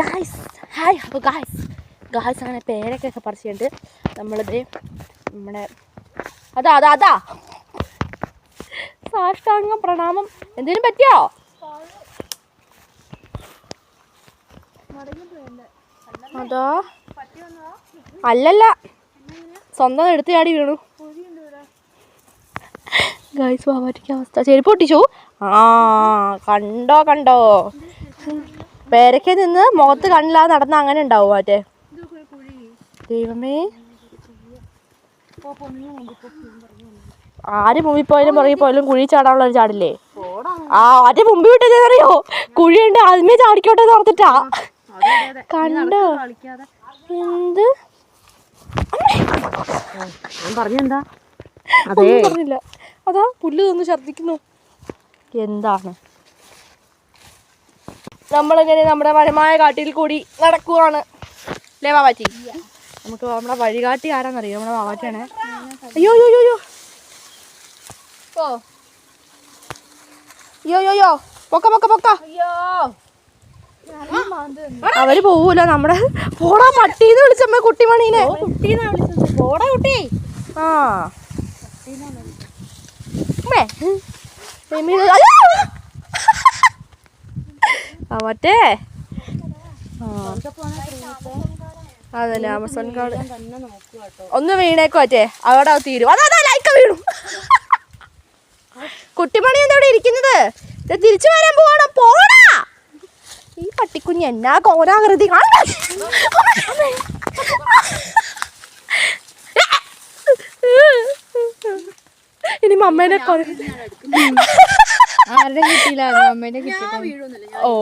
Guys hi അപ്പോൾ guys guys അങ്ങനെ പേരൊക്കെ പറിച്ചിട്ടുണ്ട് നമ്മളിത് നമ്മുടെ അതാ അതാ അതാ. സാഷ്ടാംഗം പ്രണാമം. എന്തിനും പറ്റിയോ? അതോ? അല്ലല്ല. സ്വന്തം എടുത്ത് ചാടി വീണു. ഗായ്സ് ബാബാറ്റിക്ക് അവസ്ഥ. ചെരുപ്പ് പൊട്ടിച്ചു. ആ കണ്ടോ കണ്ടോ? പേരയ്ക്ക് നിന്ന് മുഖത്ത് കണ്ണില്ലാതെ നടന്ന അങ്ങനെ ഉണ്ടാവും മറ്റേ ദൈവമേ. ആര് മുമ്പിൽ പോയാലും പുറകിൽ പോയാലും കുഴി ചാടാനുള്ള ഒരു ചാടില്ലേ? ആ ആദ്യം മുമ്പിൽ വിട്ടത് അറിയോ? കുഴിയുണ്ട് ആദ്യമേ ചാടിക്കോട്ടെ എന്ന് ഓർത്തിട്ടാ. കണ്ടോ? എന്ത്? ഞാൻ പറഞ്ഞെന്താ ഒന്നും പറഞ്ഞില്ല. അതാ പുല്ല് തന്നു ഛർദിക്കുന്നു എന്താണ് നമ്മളിങ്ങനെ നമ്മുടെ വനമായ കാട്ടിൽ കൂടി നടക്കുവാണ്. അല്ലേ വാവാറ്റി നമുക്ക് നമ്മുടെ വഴികാട്ടി ആരാന്നറിയോ? നമ്മുടെ വാവാറ്റിയാണേ അയ്യോ അയ്യോ അയ്യോ, അയ്യോ. ഓ അയ്യോ അയ്യോ അയ്യോ. പൊക്ക പൊക്ക പൊക്ക. അവർ പോവൂല. നമ്മുടെ പോടാ പട്ടീന്ന് വിളിച്ചമ്മ കുട്ടിമണീനെ. പോടാ കുട്ടി. ആ. അമ്മേ. മറ്റേ. അതല്ലേ ആമസോൺ കാർഡ് ഒന്ന് വീണേക്കോ മറ്റേ. അവിടെ തീരും. അതാ വീണു. കുട്ടിമണി എന്താ ഇവിടെ ഇരിക്കുന്നത്? തിരിച്ചു വരാൻ പോവാണോ. പോടാ. ഈ പട്ടിക്കുഞ്ഞ് എന്നാ കോരാകൃതി? ഇനി മമ്മേനെ കൊര ആരുടെ കിട്ടിയില്ല? അമ്മേന്റെ കിട്ടിയില്ല ഓ.